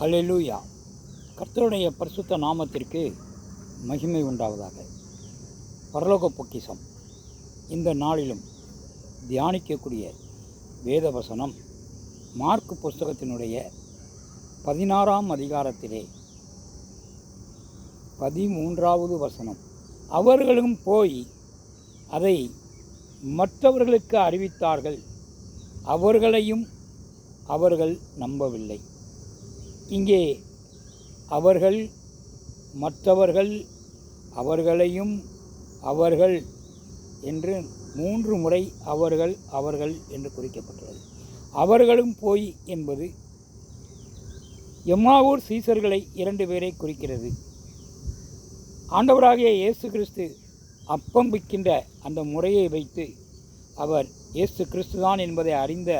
ஹalleluya கர்த்தருடைய பரிசுத்த நாமத்திற்கு மகிமை உண்டாவதாக. பரலோக பொக்கிஷம். இந்த நாளிலும் தியானிக்கக்கூடிய வேத வசனம் மார்க் புஸ்தகத்தினுடைய பதினாறாம் அதிகாரத்திலே பதிமூன்றாவது வசனம். அவர்களும் போய் அதை மற்றவர்களுக்கு அறிவித்தார்கள். அவர்களையும் அவர்கள் நம்பவில்லை. இங்கே அவர்கள் மற்றவர்கள் அவர்களையும் அவர்கள் என்று மூன்று முறை அவர்கள் அவர்கள் என்று குறிக்கப்பட்டுள்ளது. அவர்களும் போய் என்பது எம்மாவூர் சீசர்களை இரண்டு பேரை குறிக்கிறது. ஆண்டவராகிய இயேசு கிறிஸ்து அப்பம் விற்கின்ற அந்த முறையை வைத்து அவர் இயேசு கிறிஸ்துதான் என்பதை அறிந்த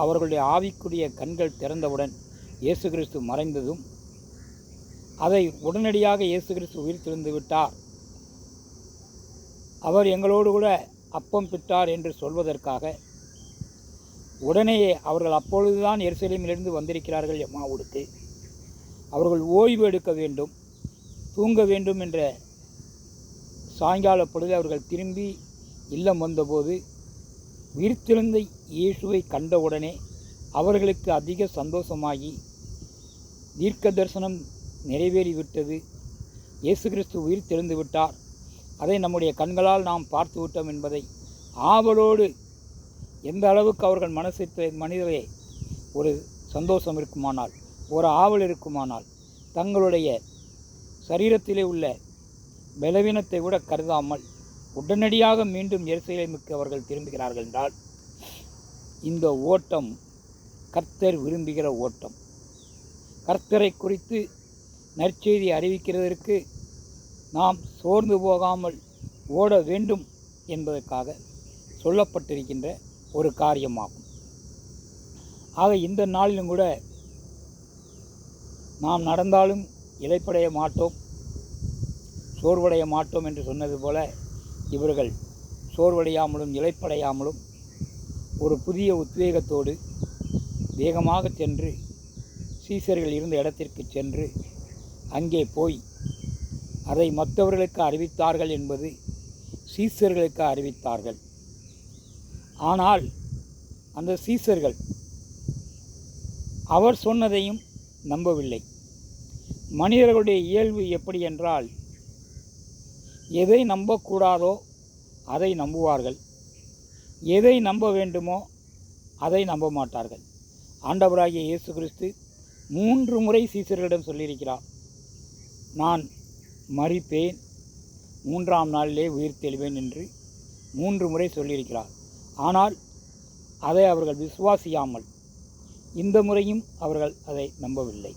அவர்களுடைய ஆவிக்குரிய கண்கள் திறந்தவுடன் இயேசு கிறிஸ்து மறைந்ததும் அதை உடனடியாக இயேசு கிறிஸ்து உயிர்த்தெழுந்து விட்டார். அவர் எங்களோடு கூட அப்பம் பெற்றார் என்று சொல்வதற்காக உடனேயே அவர்கள் அப்பொழுதுதான் எருசலேமிலிருந்து வந்திருக்கிறார்கள் எம்மாவூருக்கு அவர்கள் ஓய்வு எடுக்க வேண்டும் தூங்க வேண்டும் என்ற சாயங்கால பொழுது அவர்கள் திரும்பி இல்லம் வந்தபோது உயிர்த்தெழுந்த இயேசுவை கண்டவுடனே அவர்களுக்கு அதிக சந்தோஷமாகி தீர்க்க தரிசனம் நிறைவேறிவிட்டது. இயேசு கிறிஸ்து உயிர் தெழுந்து விட்டார் அதை நம்முடைய கண்களால் நாம் பார்த்து விட்டோம் என்பதை ஆவலோடு எந்த அளவுக்கு அவர்கள் மனசு மனிதரே ஒரு சந்தோஷம் இருக்குமானால் ஒரு ஆவல் இருக்குமானால் தங்களுடைய சரீரத்திலே உள்ள பலவீனத்தை கூட கருதாமல் உடனடியாக மீண்டும் எருசலேமுக்கு அவர்கள் திரும்புகிறார்கள் என்றால் இந்த ஓட்டம் கர்த்தர் விரும்புகிற ஓட்டம். கர்த்தரை குறித்து நற்செய்தி அறிவிக்கிறதற்கு நாம் சோர்ந்து போகாமல் ஓட வேண்டும் என்பதற்காக சொல்லப்பட்டிருக்கின்ற ஒரு காரியமாகும். ஆக இந்த நாளிலும் கூட நாம் நடந்தாலும் இழைப்படைய மாட்டோம் சோர்வடைய மாட்டோம் என்று சொன்னது போல இவர்கள் சோர்வடையாமலும் இழைப்படையாமலும் ஒரு புதிய உத்வேகத்தோடு வேகமாக சென்று சீசர்கள் இருந்த இடத்திற்கு சென்று அங்கே போய் அதை மற்றவர்களுக்கு அறிவித்தார்கள் என்பது சீசர்களுக்கு அறிவித்தார்கள். ஆனால் அந்த சீசர்கள் அவர் சொன்னதையும் நம்பவில்லை. மனிதர்களுடைய இயல்பு எப்படி என்றால் எதை நம்பக்கூடாதோ அதை நம்புவார்கள். எதை நம்ப வேண்டுமோ அதை நம்ப மாட்டார்கள். ஆண்டவராகிய இயேசு கிறிஸ்து மூன்று முறை சீசர்களிடம் சொல்லியிருக்கிறார். நான் மறிப்பேன். மூன்றாம் நாளிலே உயிர் தெளிவேன் என்று மூன்று முறை சொல்லியிருக்கிறார். ஆனால் அதை அவர்கள் விசுவாசியாமல் இந்த முறையும் அவர்கள் அதை நம்பவில்லை.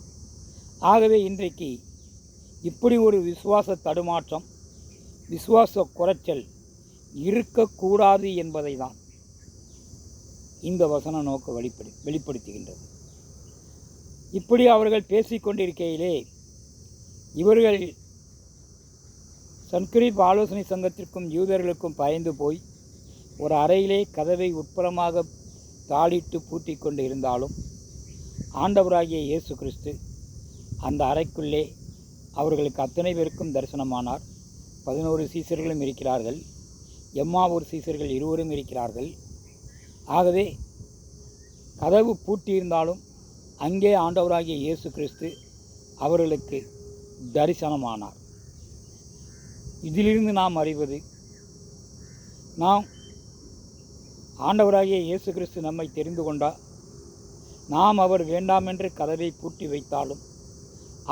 ஆகவே இன்றைக்கு இப்படி ஒரு விசுவாச தடுமாற்றம் விசுவாச குறைச்சல் இருக்கக்கூடாது என்பதை தான் இந்த வசன நோக்க வெளிப்படு வெளிப்படுத்துகின்றது. இப்படி அவர்கள் பேசிக்கொண்டிருக்கையிலே இவர்கள் சன்கிரீப் ஆலோசனை சங்கத்திற்கும் யூதர்களுக்கும் பயந்து போய் ஒரு அறையிலே கதவை உட்புறமாக தாளிட்டு பூட்டி கொண்டு இருந்தாலும் ஆண்டவராகிய இயேசு கிறிஸ்து அந்த அறைக்குள்ளே அவர்களுக்கு அத்தனை பேருக்கும் தரிசனமானார். பதினோரு சீசர்களும் இருக்கிறார்கள். எம்மாவூர் சீசர்கள் இருவரும் இருக்கிறார்கள். ஆகவே கதவு பூட்டியிருந்தாலும் அங்கே ஆண்டவராகிய இயேசு கிறிஸ்து அவர்களுக்கு தரிசனமானார். இதிலிருந்து நாம் அறிவது நாம் ஆண்டவராகிய இயேசு கிறிஸ்து நம்மை தெரிந்து கொண்டால் நாம் அவர் வேண்டாமென்று கதவை பூட்டி வைத்தாலும்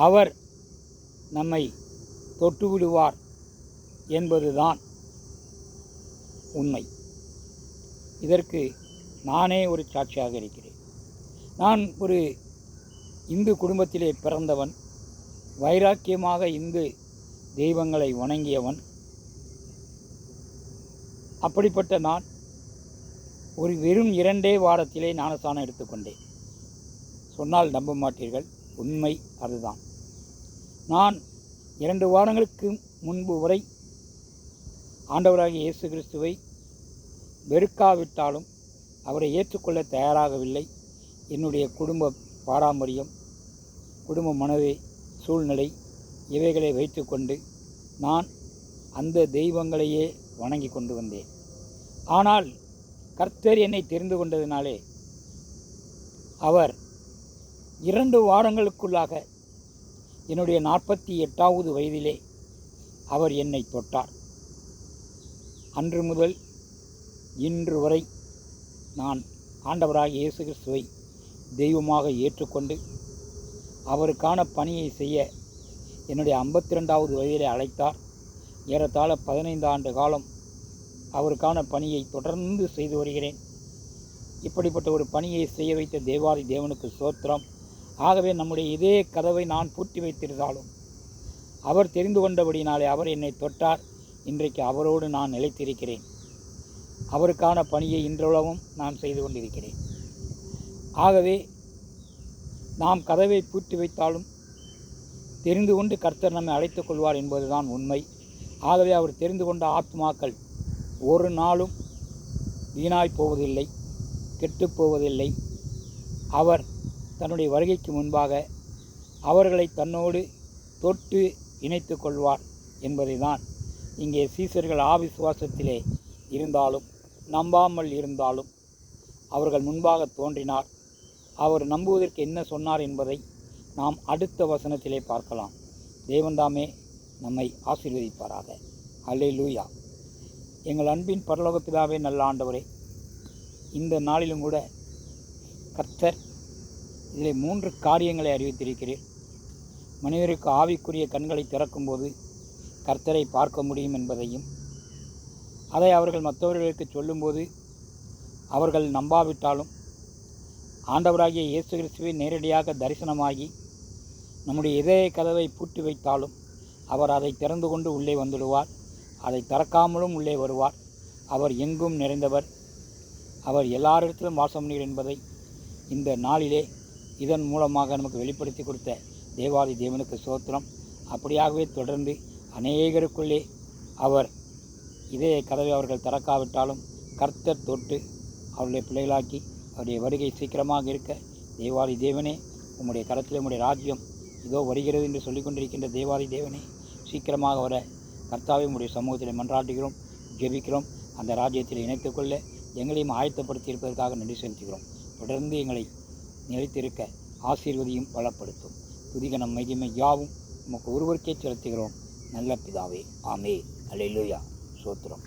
அவர் நம்மை தொட்டுவிடுவார் என்பதுதான் உண்மை. இதற்கு நானே ஒரு சாட்சியாக இருக்கிறேன். நான் ஒரு இந்து குடும்பத்திலே பிறந்தவன் வைராக்கியமாக இந்து தெய்வங்களை வணங்கியவன். அப்படிப்பட்ட நான் ஒரு வெறும் இரண்டே வாரத்திலே ஞானஸ்தானம் எடுத்துக்கொண்டேன் சொன்னால் நம்ப மாட்டீர்கள் உண்மை அதுதான். நான் இரண்டு வாரங்களுக்கு முன்பு வரை ஆண்டவராகிய இயேசு கிறிஸ்துவை வெறுக்காவிட்டாலும் அவரை ஏற்றுக்கொள்ள தயாராகவில்லை. என்னுடைய குடும்ப பாரம்பரியம் குடும்ப மனதை சூழ்நிலை இவைகளை வைத்துக்கொண்டு நான் அந்த தெய்வங்களையே வணங்கி கொண்டு வந்தேன். ஆனால் கர்த்தர் என்னை தெரிந்து கொண்டதினாலே அவர் இரண்டு வாரங்களுக்குள்ளாக என்னுடைய நாற்பத்தி எட்டாவது வயதிலே அவர் என்னை தொட்டார். அன்று முதல் இன்று வரை நான் ஆண்டவராக இயேசு கிறிஸ்துவை தெய்வமாக ஏற்றுக்கொண்டு அவருக்கான பணியை செய்ய என்னுடைய ஐம்பத்தி ரெண்டாவது வயதிலே அழைத்தார். ஏறத்தாழ பதினைந்து ஆண்டு காலம் அவருக்கான பணியை தொடர்ந்து செய்து வருகிறேன். இப்படிப்பட்ட ஒரு பணியை செய்ய வைத்த தேவாதி தேவனுக்கு சோத்திரம் ஆகவே நம்முடைய இதே கதவை நான் பூட்டி வைத்திருந்தாலும் அவர் தெரிந்து கொண்டபடினாலே அவர் என்னை தொட்டார். இன்றைக்கு அவரோடு நான் நிலைத்திருக்கிறேன். அவருக்கான பணியை இன்றளவும் நான் செய்து கொண்டிருக்கிறேன். ஆகவே நாம் கதவை பூட்டி வைத்தாலும் தெரிந்து கொண்டு கர்த்தர் நம்மை அழைத்துக் கொள்வார் என்பதுதான் உண்மை. ஆகவே அவர் தெரிந்து கொண்ட ஆத்மாக்கள் ஒரு நாளும் வீணாய் போவதில்லை கெட்டுப் போவதில்லை. அவர் தன்னுடைய வருகைக்கு முன்பாக அவர்களை தன்னோடு தொட்டு இணைத்து கொள்வார் என்பதை தான் இங்கே சீசர்கள் ஆவிசுவாசத்திலே இருந்தாலும் நம்பாமல் இருந்தாலும் அவர்கள் முன்பாக தோன்றினார். அவர் நம்புவதற்கு என்ன சொன்னார் என்பதை நாம் அடுத்த வசனத்திலே பார்க்கலாம். தேவன்தாமே நம்மை ஆசீர்வதிப்பாராக. அல்லே லூயா எங்கள் அன்பின் பரலோகத்திலாவே நல்ல ஆண்டவரே இந்த நாளிலும் கூட கர்த்தர் இதில் மூன்று காரியங்களை அறிவித்திருக்கிறேன் மனிதருக்கு ஆவிக்குரிய கண்களை திறக்கும்போது கர்த்தரை பார்க்க முடியும் என்பதையும் அதை அவர்கள் மற்றவர்களுக்கு சொல்லும்போது அவர்கள் நம்பாவிட்டாலும் ஆண்டவராகிய இயேசு கிறிஸ்துவை நேரடியாக தரிசனமாகி நம்முடைய இதய கதவை பூட்டி வைத்தாலும் அவர் அதை திறந்து கொண்டு உள்ளே வந்துடுவார். அதை திறக்காமலும் உள்ளே வருவார். அவர் எங்கும் நிறைந்தவர். அவர் எல்லாரிடத்திலும் வாசம் நீர் என்பதை இந்த நாளிலே இதன் மூலமாக நமக்கு வெளிப்படுத்தி கொடுத்த தேவாதி தேவனுக்கு சோத்திரம். அப்படியாகவே தொடர்ந்து அநேகருக்குள்ளே அவர் இதே கதவை அவர்கள் திறக்காவிட்டாலும் கர்த்தர் தொட்டு அவருடைய பிள்ளைகளாக்கி அவருடைய வருகை சீக்கிரமாக இருக்க. தேவாதி தேவனே உம்முடைய கரத்தில் உம்முடைய ராஜ்யம் இதோ வருகிறது என்று சொல்லிக் கொண்டிருக்கின்ற தேவாதி தேவனே சீக்கிரமாக வர. கர்த்தாவை உம்முடைய சமூகத்தில் மன்றாட்டுகிறோம் ஜெபிக்கிறோம் அந்த ராஜ்யத்தில் இணைத்துக்கொள்ள எங்களையும் ஆயத்தப்படுத்தி இருப்பதற்காக நன்றி செலுத்துகிறோம். தொடர்ந்து எங்களை நிலைத்திருக்க ஆசீர்வதியும் பலப்படுத்தும் துதிகனம் மைதிமை யாவும் உமக்கு ஒருவருக்கே செலுத்துகிறோம். நல்ல பிதாவே ஆமே அல்லேலூயா சோத்திரம்.